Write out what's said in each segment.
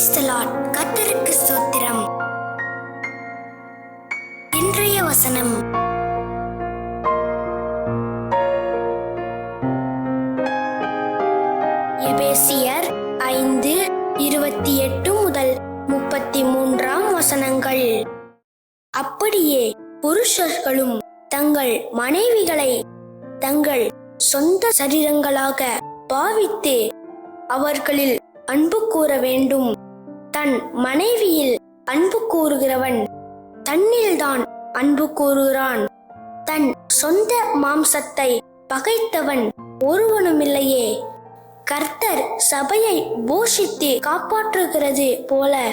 Praise the Lord. இன்றைய வசனம். எபேசியர் ஐந்து இருபத்தி எட்டு முதல் முப்பத்தி மூன்றாம் வசனங்கள். அப்படியே புருஷர்களும் தங்கள் மனைவிகளை தங்கள் சொந்த சரீரங்களாக பாவித்து அவர்களில் அன்பு கூற வேண்டும். தன் மனைவியில் அன்பு கூறுகிறவன் தன்னில்தான் அன்பு கூறுகிறான். தன் சொந்த மாம்சத்தை பகைத்தவன் ஒருவனுமில்லையே. கர்த்தர் சபையை போஷித்து காப்பாற்றுகிறது போல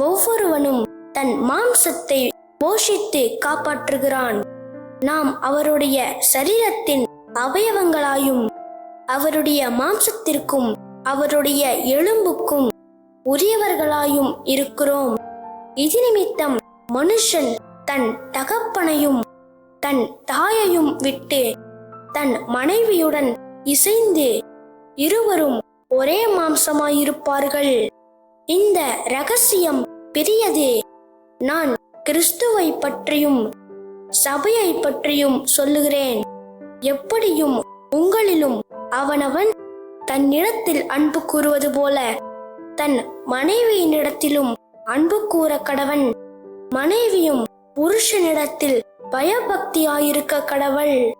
ஒவ்வொருவனும் தன் மாம்சத்தை போஷித்து காப்பாற்றுகிறான். நாம் அவருடைய சரீரத்தின் அவயவங்களாயும் அவருடைய மாம்சத்திற்கும் அவருடைய எலும்புக்கும் உரியவர்களாயும் இருக்கிறோம். இது நிமித்தம் மனுஷன் தன் தகப்பனையும் தன் தாயையும் விட்டு தன் மனைவியுடன் இசைந்து இருவரும் ஒரே மாம்சமாயிருப்பார்கள். இந்த ரகசியம் பெரியது. நான் கிறிஸ்துவை பற்றியும் சபையை பற்றியும் சொல்லுகிறேன். எப்படியும் உங்களிலும் அவனவன் தன்னிடத்தில் அன்பு கூறுவது போல தன் மனைவியினிடத்திலும் அன்பு கூற கடவன். மனைவியும் புருஷனிடத்தில் பயபக்தியாயிருக்க கடவள்.